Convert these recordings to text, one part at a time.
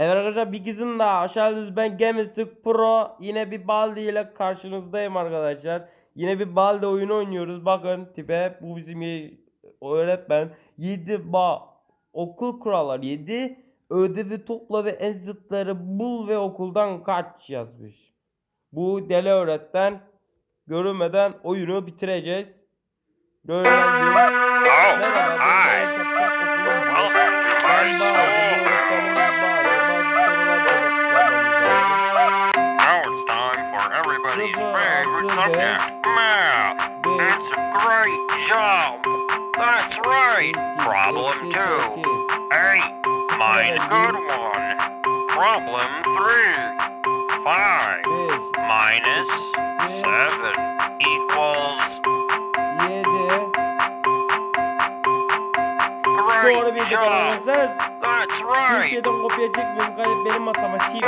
Evet arkadaşlar bir kızın da aşağıdayız ben Gemistik Pro yine bir Baldi ile karşınızdayım arkadaşlar. Yine bir Baldi oyunu oynuyoruz bakın tipe bu bizim öğretmen 7 ba okul kuralları 7 ödevi topla ve en zıtları bul ve okuldan kaç yazmış. Bu deli öğretmen görünmeden oyunu bitireceğiz. Görünmeden Oh, hi. Welcome to my school. Subject, math. Good. It's a great job. That's right. Problem two. Eight minus good one. Problem three. Five minus seven equals. Doğru bildik arkadaşlar. That's right. Türkiye'den kopya çekmiyorum. Benim matematiğim.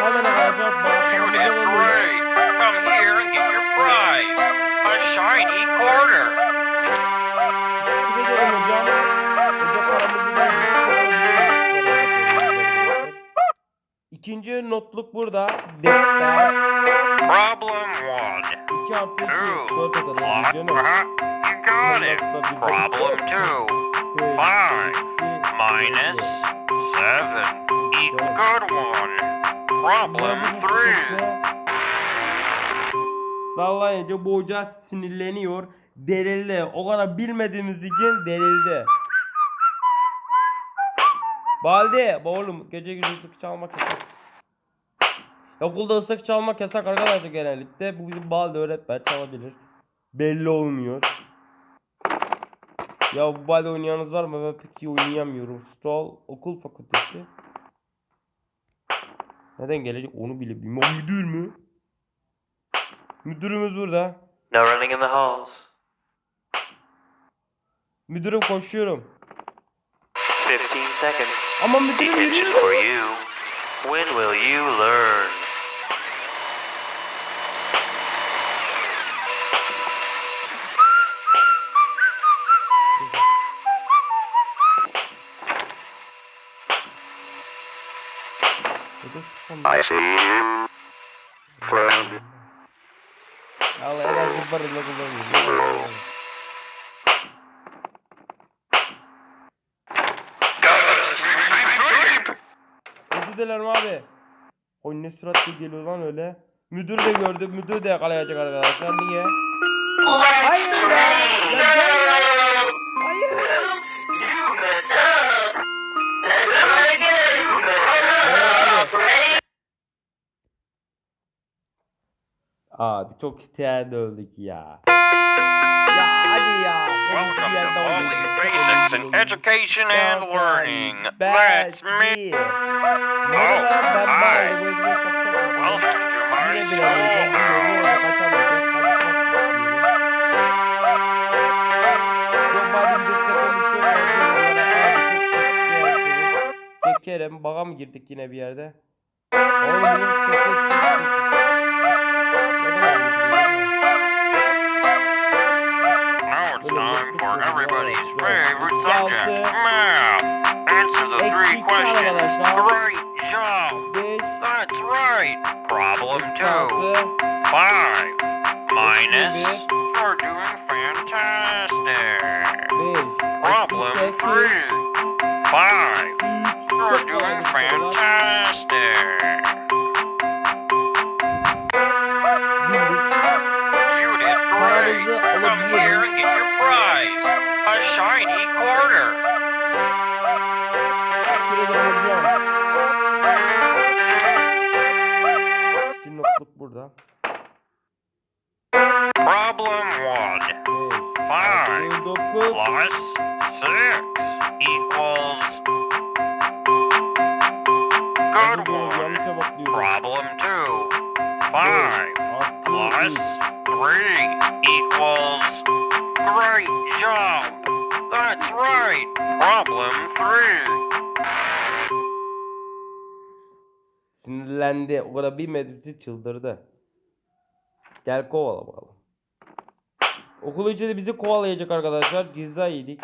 Hemen arkadaşlar You İkinci notluk burada. Problem one. 2 artı 2. Two. 4 eder. Uh-huh. Canım. You got it. Problem two. Five minus seven equal good one. Problem three. Sallayınca bu hoca sinirleniyor. Delildi. O kadar bilmediğimiz için delildi. Baldi, oğlum gece gündüz ısık çalmak yasak. Okulda ısık çalmak yasak arkadaşlar genellikle. Bu bizim Baldi öğretmen çalabilir. Belli olmuyor. Ya bu Baldi oynayanınız var mı? Ben pek iyi oynayamıyorum. Stroll okul fakültesi. Neden gelecek onu bile bilmiyorum. Müdür mü? Müdürümüz burada. No running in the halls. Müdürüm koşuyorum. 15 seconds. Ama müdürüm for you. When will you learn? I see you. Friend. Allah en az kullanıyoruz. Özür dilerim abi. O ne süratle geliyor lan öyle. Müdür de gördü. Müdür de yakalayacak arkadaşlar. Niye? Hayır Abi çok ihtiyarda öldük ya. Ya hadi ya. Welcome to Çok Basics in. Education and Learning. That's me. Ben hi. Welcome to my çok çekersiniz. Çekerim. Baga mı girdik yine bir yerde? Oğlum bunun sesi çok for everybody's favorite subject, math. Answer the three questions. Great job. That's right. Problem two. Five minus. You're doing fantastic. Problem three. Five. You're doing kolay bir soru var. fantastic. Problem one. 5 plus six equals good one. Problem two. Five plus three equals great job. That's right. Problem three. Sinirlendi. O kadar bilmediğimizi çıldırdı. Gel kovala bakalım. Okul içinde bizi kovalayacak arkadaşlar. Ceza yedik.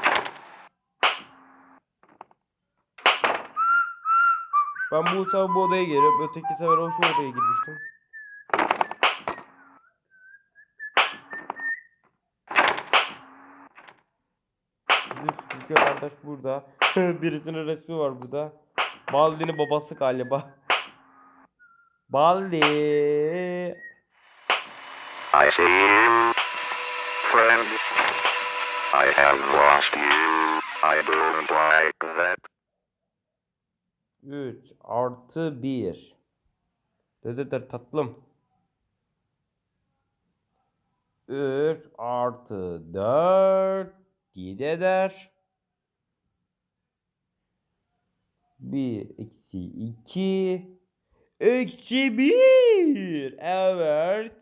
Ben bu sefer bu odaya giriyorum. Öteki sefer o şu odaya girmiştim. Bizim Fikri kardeş burada. Birisinin resmi var burada. Baldi'nin babası galiba. Baldi. Friend. I have lost you. I don't like that. 3 artı 1. Dededir tatlım. 3 artı 4 7 eder. 1 eksi 2 eksi 1 evet.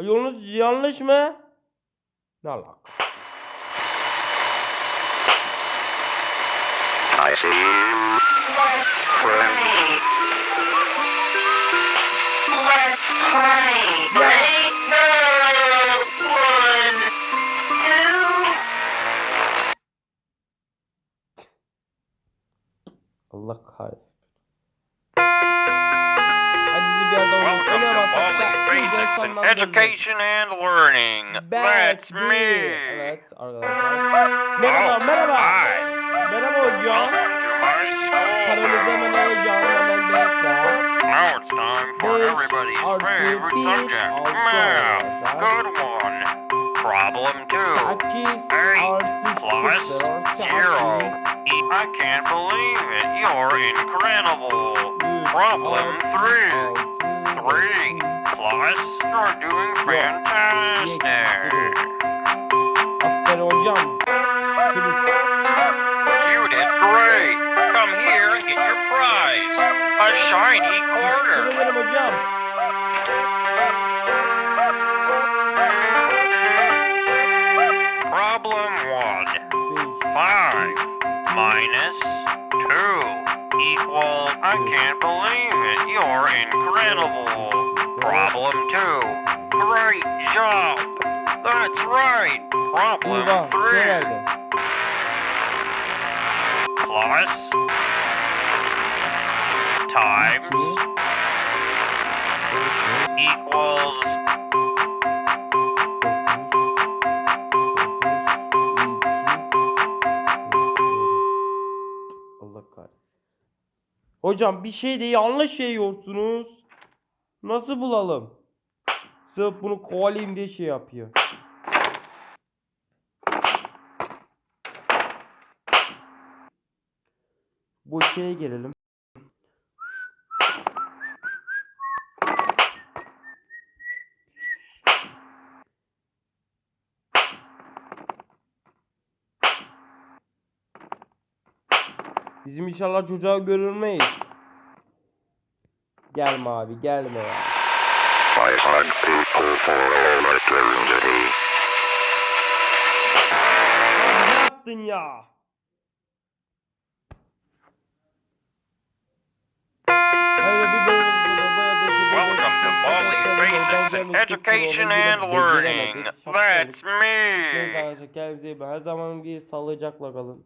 Yalnız yanlış mı? Ne alaka? I see you, friend. Let's play. Ready? Go. One, two. Allah kahretsin. Hadi bizi biraz daha Welcome to oynayamazsak da Baldi's iyice Basics in sonlandırırız. Education and Learning. That's me. Evet arkadaşlar. Merhaba merhaba. Hi. Merhaba hocam. Welcome to my school. Paramıza hemen alacağım hemen bekle. Now it's time for everybody's favorite subject, math. Good one. Problem two. 8 Eight plus 0 zero. I can't believe it. You're incredible. Problem three. Three plus. You're doing fantastic. Minus two equals. I can't believe it. You're incredible. Problem two. Great job. That's right. Problem Eyvah. Three plus times equals. Hocam bir şey de yanlış yiyorsunuz. Nasıl bulalım? Sırf bunu kovalayayım diye şey yapıyor. Bu şeye gelelim. Bizim inşallah çocuğa görülmeyiz. Gelme abi gelme ya. I hug people for all eternity. Ne yaptın ya? Bir bir- Basics Education and Learning. That's Neyse me. arkadaşlar kendinize iyi bakın. Her zaman gibi sağlıcakla kalın.